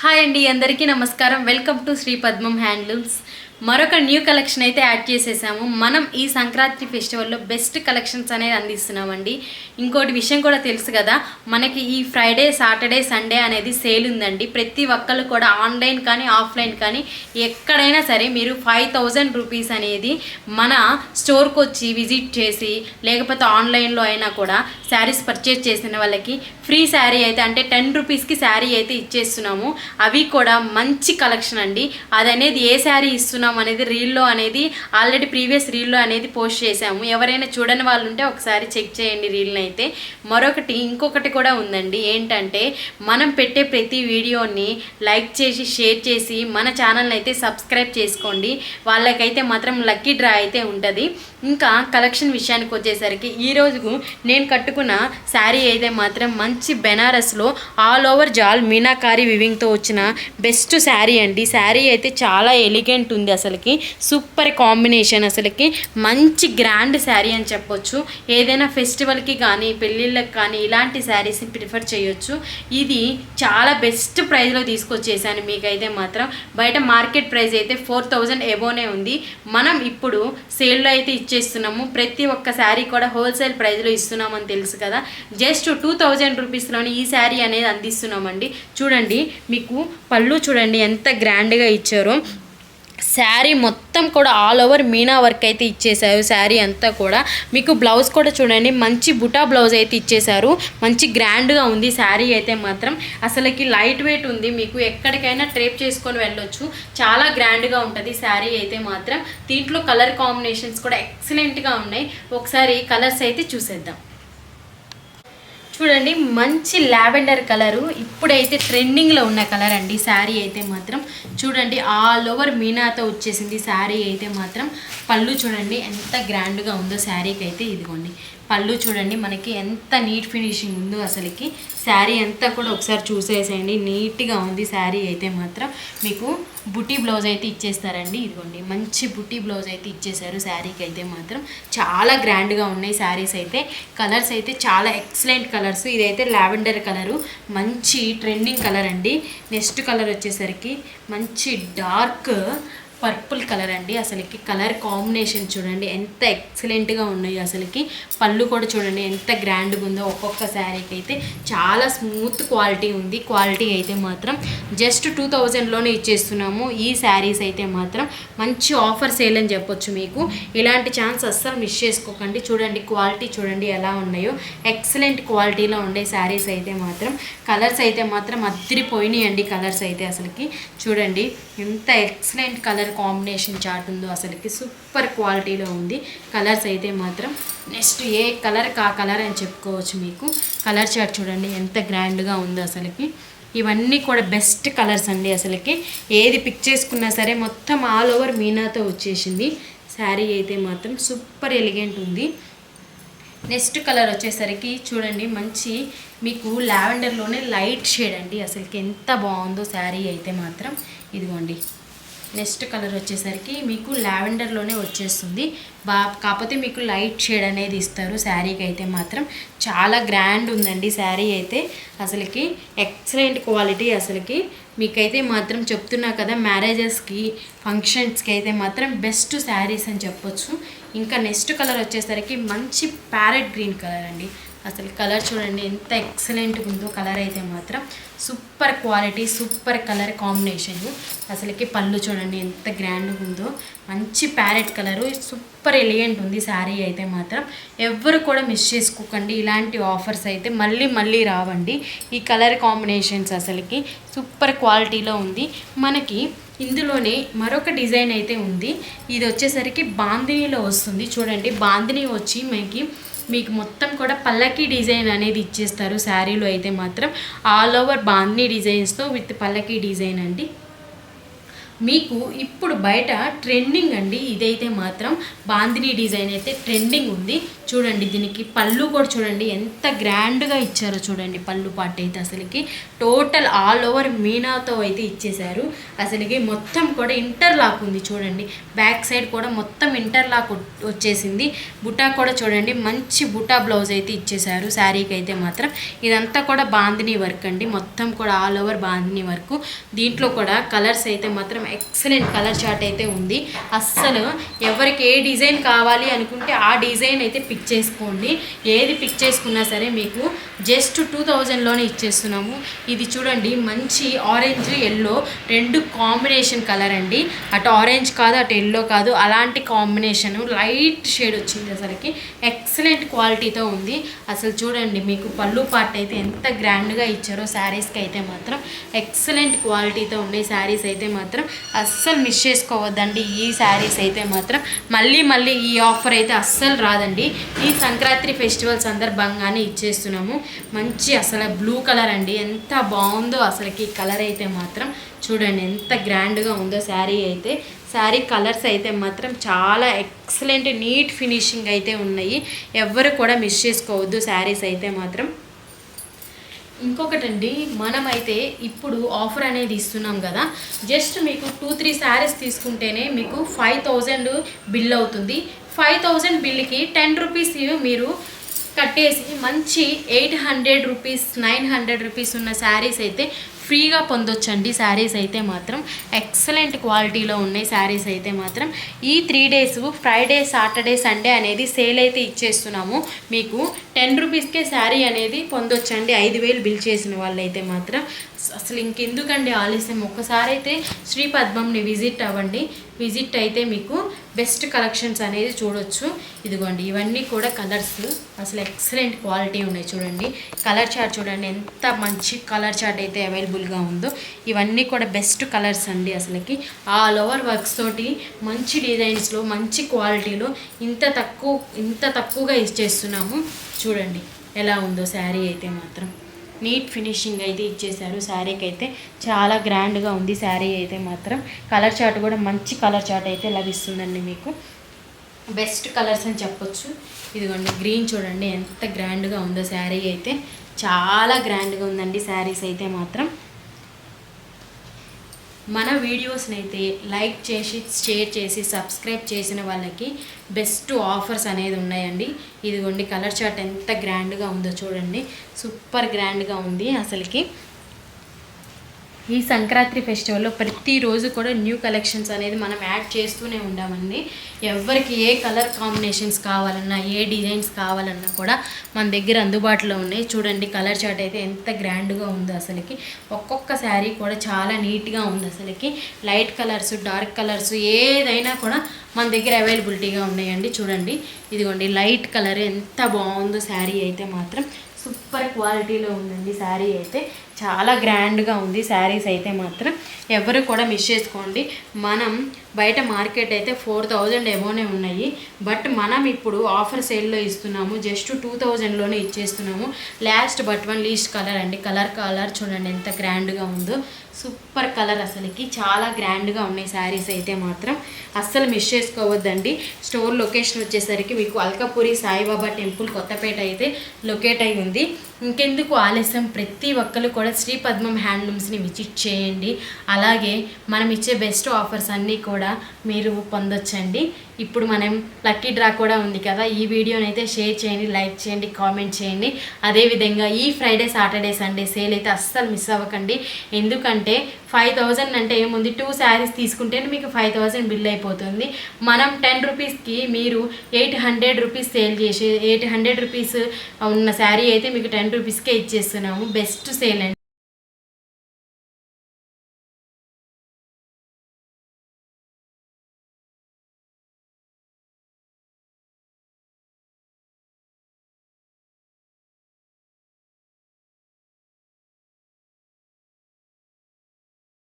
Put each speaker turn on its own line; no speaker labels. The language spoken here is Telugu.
హాయ్ అండి అందరికీ నమస్కారం. వెల్కమ్ టు శ్రీ పద్మం హ్యాండ్లూమ్స్. మరొక న్యూ కలెక్షన్ అయితే యాడ్ చేసేసాము. మనం ఈ సంక్రాంతి ఫెస్టివల్లో బెస్ట్ కలెక్షన్స్ అనేది అందిస్తున్నామండి. ఇంకోటి విషయం కూడా తెలుసు కదా మనకి ఈ ఫ్రైడే సాటర్డే సండే అనేది సేల్ ఉందండి. ప్రతి ఒక్కళ్ళు కూడా ఆన్లైన్ కానీ ఆఫ్లైన్ కానీ ఎక్కడైనా సరే మీరు ఫైవ్ థౌజండ్ రూపీస్ అనేది మన స్టోర్కి వచ్చి విజిట్ చేసి లేకపోతే ఆన్లైన్లో అయినా కూడా శారీస్ పర్చేస్ చేసిన వాళ్ళకి ఫ్రీ శారీ అయితే అంటే టెన్ రూపీస్కి శారీ అయితే ఇచ్చేస్తున్నాము. అవి కూడా మంచి కలెక్షన్ అండి. అది అనేది ఏ శారీ చేస్తున్నాం అనేది రీల్లో అనేది ఆల్రెడీ ప్రీవియస్ రీల్లో అనేది పోస్ట్ చేశాము. ఎవరైనా చూడని వాళ్ళు ఉంటే ఒకసారి చెక్ చేయండి రీల్ని అయితే. మరొకటి ఇంకొకటి కూడా ఉందండి. ఏంటంటే మనం పెట్టే ప్రతి వీడియోని లైక్ చేసి షేర్ చేసి మన ఛానల్ని అయితే సబ్స్క్రైబ్ చేసుకోండి. వాళ్ళకైతే మాత్రం లక్కీ డ్రా అయితే ఉంటుంది. ఇంకా కలెక్షన్ విషయానికి వచ్చేసరికి ఈ నేను కట్టుకున్న శారీ అయితే మాత్రం మంచి బెనారస్లో ఆల్ ఓవర్ జాల్ మీనాకారి వివింగ్తో వచ్చిన బెస్ట్ శారీ అండి. శారీ అయితే చాలా ఎలిగెంట్ ఉంది అసలుకి సూపర్ కాంబినేషన్ అసలుకి. మంచి గ్రాండ్ శారీ అని చెప్పొచ్చు. ఏదైనా ఫెస్టివల్కి కానీ పెళ్ళిళ్ళకి కానీ ఇలాంటి శారీస్ని ప్రిఫర్ చేయొచ్చు. ఇది చాలా బెస్ట్ ప్రైస్లో తీసుకొచ్చేసాను మీకైతే మాత్రం. బయట మార్కెట్ ప్రైస్ అయితే ఫోర్ థౌజండ్ ఎబోనే ఉంది. మనం ఇప్పుడు సేల్లో అయితే ఇచ్చేస్తున్నాము. ప్రతి ఒక్క శారీ కూడా హోల్సేల్ ప్రైస్లో ఇస్తున్నామని తెలుసు కదా. జస్ట్ టూ థౌజండ్ రూపీస్లోనే ఈ శారీ అనేది అందిస్తున్నామండి. చూడండి మీకు పళ్ళు చూడండి ఎంత గ్రాండ్గా ఇచ్చారో. శారీ మొత్తం కూడా ఆల్ ఓవర్ మీనా వర్క్ అయితే ఇచ్చేసారు శారీ అంతా కూడా. మీకు బ్లౌజ్ కూడా చూడండి. మంచి బుటా బ్లౌజ్ అయితే ఇచ్చేశారు. మంచి గ్రాండ్గా ఉంది. శారీ అయితే మాత్రం. అసలుకి లైట్ వెయిట్ ఉంది. మీకు ఎక్కడికైనా ట్రేప్ చేసుకొని వెళ్ళొచ్చు. చాలా గ్రాండ్గా ఉంటుంది. శారీ అయితే మాత్రం. దీంట్లో కలర్ కాంబినేషన్స్ కూడా ఎక్సలెంట్గా ఉన్నాయి. ఒకసారి కలర్స్ అయితే చూసేద్దాం. చూడండి మంచి లావెండర్ కలరు. ఇప్పుడైతే ట్రెండింగ్లో ఉన్న కలర్ అండి. శారీ అయితే మాత్రం చూడండి ఆల్ ఓవర్ మీనాతో వచ్చేసింది శారీ అయితే మాత్రం. పళ్ళు చూడండి ఎంత గ్రాండ్గా ఉందో శారీకి అయితే ఇదిగోండి. పళ్ళు చూడండి మనకి ఎంత నీట్ ఫినిషింగ్ ఉందో అసలుకి. శారీ అంతా కూడా ఒకసారి చూసేసేయండి. నీట్గా ఉంది శారీ అయితే మాత్రం. మీకు బుటీ బ్లౌజ్ అయితే ఇచ్చేస్తారండి. ఇదిగోండి మంచి బుటీ బ్లౌజ్ అయితే ఇచ్చేసారు శారీకి అయితే మాత్రం. చాలా గ్రాండ్గా ఉన్నాయి శారీస్ అయితే. కలర్స్ అయితే చాలా ఎక్సలెంట్ కలర్స్ ఇదైతే లావెండర్ కలరు. మంచి ట్రెండింగ్ కలర్ అండి. నెక్స్ట్ కలర్ వచ్చేసరికి మంచి డార్క్ పర్పుల్ కలర్ అండి. అసలుకి కలర్ కాంబినేషన్ చూడండి ఎంత ఎక్సలెంట్గా ఉన్నాయి అసలుకి. పళ్ళు కూడా చూడండి ఎంత గ్రాండ్గా ఉందో ఒక్కొక్క శారీకి అయితే చాలా స్మూత్ క్వాలిటీ ఉంది. క్వాలిటీ అయితే మాత్రం జస్ట్ టూ థౌజండ్లోనే ఇచ్చేస్తున్నాము. ఈ శారీస్ అయితే మాత్రం మంచి ఆఫర్ సేల్ అని చెప్పొచ్చు మీకు. ఇలాంటి ఛాన్స్ అస్సలు మిస్ చేసుకోకండి. చూడండి క్వాలిటీ చూడండి ఎలా ఉన్నాయో. ఎక్సలెంట్ క్వాలిటీలో ఉండే శారీస్ అయితే మాత్రం కలర్స్ అయితే మాత్రం అద్దరిపోయినాయండి కలర్స్ అయితే అసలుకి. చూడండి ఎంత ఎక్సలెంట్ కలర్ కాంబినేషన్ చార్ట్ ఉందో అసలుకి సూపర్ క్వాలిటీలో ఉంది. కలర్స్ అయితే మాత్రం నెక్స్ట్ ఏ కలర్ కా కలర్ అని చెప్పుకోవచ్చు మీకు. కలర్ చార్ట్ చూడండి ఎంత గ్రాండ్గా ఉందో అసలుకి. ఇవన్నీ కూడా బెస్ట్ కలర్స్ అండి అసలుకి. ఏది పిక్ చేసుకున్నా సరే మొత్తం ఆల్ ఓవర్ మీనాతో వచ్చేసింది. శారీ అయితే మాత్రం సూపర్ ఎలిగెంట్ ఉంది. నెక్స్ట్ కలర్ వచ్చేసరికి చూడండి మంచి మీకు లావెండర్లోనే లైట్ షేడ్ అండి అసలుకి. ఎంత బాగుందో శారీ అయితే మాత్రం. ఇదిగోండి. నెక్స్ట్ కలర్ వచ్చేసరికి మీకు లావెండర్లోనే వచ్చేస్తుంది. బా కాకపోతే మీకు లైట్ షేడ్ అనేది ఇస్తారు శారీకి అయితే మాత్రం. చాలా గ్రాండ్ ఉందండి శారీ అయితే. అసలుకి ఎక్సలెంట్ క్వాలిటీ అసలుకి. మీకైతే మాత్రం చెప్తున్నా కదా మ్యారేజెస్కి ఫంక్షన్స్కి అయితే మాత్రం బెస్ట్ శారీస్ అని చెప్పొచ్చు. ఇంకా నెక్స్ట్ కలర్ వచ్చేసరికి మంచి ప్యారెట్ గ్రీన్ కలర్ అండి. అసలు కలర్ చూడండి ఎంత ఎక్సలెంట్గా ఉందో కలర్ అయితే మాత్రం super quality super colour combination. అసలుకి పళ్ళు చూడండి ఎంత గ్రాండ్గా ఉందో మంచి ప్యారెట్ కలరు సూపర్ ఎలిగెంట్ ఉంది శారీ అయితే మాత్రం. ఎవ్వరు కూడా మిస్ చేసుకోకండి ఇలాంటి ఆఫర్స్ అయితే మళ్ళీ మళ్ళీ రావండి. ఈ కలర్ కాంబినేషన్స్ అసలుకి సూపర్ క్వాలిటీలో ఉంది. మనకి ఇందులోనే మరొక డిజైన్ అయితే ఉంది. ఇది వచ్చేసరికి బాందినీలో వస్తుంది. చూడండి బాందినీ వచ్చి మనకి మీకు మొత్తం కూడా పల్లకి డిజైన్ అనేది ఇచ్చేస్తారు శారీలో అయితే మాత్రం. ఆల్ ఓవర్ బాందిని డిజైన్స్తో విత్ పల్లకి డిజైన్ అండి. మీకు ఇప్పుడు బయట ట్రెండింగ్ అండి. ఇదైతే మాత్రం బాందిని డిజైన్ అయితే ట్రెండింగ్ ఉంది. చూడండి దీనికి పళ్ళు కూడా చూడండి. ఎంత గ్రాండ్గా ఇచ్చారో చూడండి పళ్ళు పాట అయితే అసలుకి. టోటల్ ఆల్ ఓవర్ మీనాతో అయితే ఇచ్చేశారు. అసలుకి మొత్తం కూడా ఇంటర్లాక్ ఉంది చూడండి. బ్యాక్ సైడ్ కూడా మొత్తం ఇంటర్లాక్ వచ్చేసింది. బుటా కూడా చూడండి మంచి బుటా బ్లౌజ్ అయితే ఇచ్చేశారు. శారీకి అయితే మాత్రం. ఇదంతా కూడా బాందిని వర్క్ అండి. మొత్తం కూడా ఆల్ ఓవర్ బాందిని వర్క్ దీంట్లో కూడా కలర్స్ అయితే మాత్రం ఎక్సలెంట్ కలర్ చార్ట్ అయితే ఉంది. అస్సలు ఎవరికి ఏ డిజైన్ కావాలి అనుకుంటే ఆ డిజైన్ అయితే పిక్ చేసుకోండి. ఏది పిక్ చేసుకున్నా సరే మీకు జస్ట్ టూ థౌజండ్లోనే ఇచ్చేస్తున్నాము. ఇది చూడండి మంచి ఆరెంజ్ ఎల్లో రెండు కాంబినేషన్ కలర్ అండి. అటు ఆరెంజ్ కాదు అటు ఎల్లో కాదు. అలాంటి కాంబినేషన్ లైట్ షేడ్ వచ్చింది అసలుకి. ఎక్సలెంట్ క్వాలిటీతో ఉంది. అసలు చూడండి మీకు పళ్ళు పార్ట్ అయితే ఎంత గ్రాండ్గా ఇచ్చారో శారీస్కి అయితే మాత్రం. ఎక్సలెంట్ క్వాలిటీతో ఉన్నాయి శారీస్ అయితే మాత్రం అస్సలు మిస్ చేసుకోవద్దండి. ఈ శారీస్ అయితే మాత్రం మళ్ళీ మళ్ళీ ఈ ఆఫర్ అయితే అస్సలు రాదండి. ఈ సంక్రాంతి ఫెస్టివల్ సందర్భంగానే ఇచ్చేస్తున్నాము. మంచి అసలు బ్లూ కలర్ అండి. ఎంత బాగుందో అసలుకి కలర్ అయితే మాత్రం. చూడండి ఎంత గ్రాండ్గా ఉందో శారీ అయితే. శారీ కలర్స్ అయితే మాత్రం చాలా ఎక్సలెంట్ నీట్ ఫినిషింగ్ అయితే ఉన్నాయి. ఎవ్వరు కూడా మిస్ చేసుకోవద్దు. శారీస్ అయితే మాత్రం. ఇంకొకటండి మనమైతే ఇప్పుడు ఆఫర్ అనేది ఇస్తున్నాం కదా. జస్ట్ మీకు టూ త్రీ శారీస్ తీసుకుంటేనే మీకు ఫైవ్ థౌజండ్ బిల్ అవుతుంది. ఫైవ్ థౌజండ్ బిల్కి టెన్ రూపీస్ మీరు కట్టేసి మంచి eight hundred rupees nine hundred rupees ఉన్న శారీస్ అయితే ఫ్రీగా పొందొచ్చండి శారీస్ అయితే మాత్రం. ఎక్సలెంట్ క్వాలిటీలో ఉన్నాయి శారీస్ అయితే మాత్రం. ఈ three days Friday Saturday Sunday అనేది సేల్ అయితే ఇచ్చేస్తున్నాము. మీకు టెన్ రూపీస్కే శారీ అనేది పొందొచ్చండి. ఐదు వేలు బిల్ చేసిన వాళ్ళైతే మాత్రం. అసలు ఇంకెందుకండి ఆలస్యం? ఒక్కసారి అయితే శ్రీ పద్మంని విజిట్ అవ్వండి. విజిట్ అయితే మీకు బెస్ట్ కలెక్షన్స్ అనేది చూడొచ్చు. ఇదిగోండి ఇవన్నీ కూడా కలర్స్. అసలు ఎక్సలెంట్ క్వాలిటీ ఉన్నాయి చూడండి. కలర్ చార్ట్ చూడండి ఎంత మంచి కలర్ చార్ట్ అయితే అవైలబుల్గా ఉందో. ఇవన్నీ కూడా బెస్ట్ కలర్స్ అండి అసలుకి. ఆల్ ఓవర్ వర్క్స్ తోటి మంచి డిజైన్స్లో మంచి క్వాలిటీలో ఇంత తక్కువ ఇంత తక్కువగా ఇచ్చేస్తున్నాము చూడండి ఎలా ఉందో శారీ అయితే మాత్రం. నీట్ ఫినిషింగ్ అయితే ఇచ్చేసారు శారీకి అయితే చాలా గ్రాండ్గా ఉంది. శారీ అయితే మాత్రం కలర్ చార్ట్ కూడా మంచి కలర్ చార్ట్ అయితే లభిస్తుందండి మీకు. బెస్ట్ కలర్స్ అని చెప్పొచ్చు. ఇదిగోండి గ్రీన్ చూడండి ఎంత గ్రాండ్గా ఉందో శారీ అయితే. చాలా గ్రాండ్గా ఉందండి శారీస్ అయితే మాత్రం. మన వీడియోస్ని అయితే లైక్ చేసి షేర్ చేసి సబ్స్క్రైబ్ చేసిన వాళ్ళకి బెస్ట్ ఆఫర్స్ అనేది ఉన్నాయండి. ఇదిగోండి కలర్ చార్ట్ ఎంత గ్రాండ్గా ఉందో చూడండి. సూపర్ గ్రాండ్గా ఉంది అసలుకి. ఈ సంక్రాంతి ఫెస్టివల్లో ప్రతిరోజు కూడా న్యూ కలెక్షన్స్ అనేది మనం యాడ్ చేస్తూనే ఉంటామండి ఎవరికి ఏ కలర్ కాంబినేషన్స్ కావాలన్నా ఏ డిజైన్స్ కావాలన్నా కూడా మన దగ్గర అందుబాటులో ఉన్నాయి. చూడండి కలర్ చార్ట్ అయితే ఎంత గ్రాండ్గా ఉందో అసలుకి. ఒక్కొక్క శారీ కూడా చాలా నీట్గా ఉంది అసలుకి. లైట్ కలర్స్ డార్క్ కలర్స్ ఏదైనా కూడా మన దగ్గర అవైలబిలిటీగా ఉన్నాయండి. చూడండి ఇదిగోండి లైట్ కలర్ ఎంత బాగుందో శారీ అయితే మాత్రం. సూపర్ క్వాలిటీలో ఉందండి శారీ అయితే. చాలా గ్రాండ్గా ఉంది శారీస్ అయితే మాత్రం. ఎవరు కూడా మిస్ చేసుకోండి. మనం బయట మార్కెట్ అయితే ఫోర్ థౌజండ్ ఎబోనే ఉన్నాయి. బట్ మనం ఇప్పుడు ఆఫర్ సేల్లో ఇస్తున్నాము. జస్ట్ టూ థౌజండ్లోనే ఇచ్చేస్తున్నాము. Last but one least colour అండి. కలర్ కలర్ చూడండి ఎంత గ్రాండ్గా ఉందో. సూపర్ కలర్ అసలుకి. చాలా గ్రాండ్గా ఉన్నాయి శారీస్ అయితే మాత్రం. అస్సలు మిస్ చేసుకోవద్దండి. స్టోర్ లొకేషన్ వచ్చేసరికి మీకు అల్కాపురి సాయిబాబా టెంపుల్ కొత్తపేట అయితే లొకేట్ అయి ఉంది ఇంకెందుకు ఆలస్యం? ప్రతి ఒక్కరు కూడా శ్రీ పద్మం హ్యాండ్లూమ్స్ని విజిట్ చేయండి. అలాగే మనం ఇచ్చే బెస్ట్ ఆఫర్స్ అన్నీ కూడా మీరు పొందొచ్చండి. ఇప్పుడు మనం లక్కీ డ్రా కూడా ఉంది కదా ఈ వీడియోని అయితే షేర్ చేయండి లైక్ చేయండి కామెంట్ చేయండి. అదేవిధంగా ఈ ఫ్రైడే సాటర్డే సండే సేల్ అయితే అస్సలు మిస్ అవ్వకండి. ఎందుకంటే ఫైవ్ థౌజండ్ అంటే ఏముంది టూ శారీస్ తీసుకుంటేనే మీకు ఫైవ్ థౌజండ్ బిల్ అయిపోతుంది. మనం టెన్ రూపీస్కి మీరు ఎయిట్ హండ్రెడ్ రూపీస్ సేల్ చేసి ఎయిట్ హండ్రెడ్ రూపీస్ ఉన్న శారీ అయితే మీకు టెన్ రూపీస్కే ఇచ్చేస్తున్నాము. బెస్ట్ సేల్ అండి.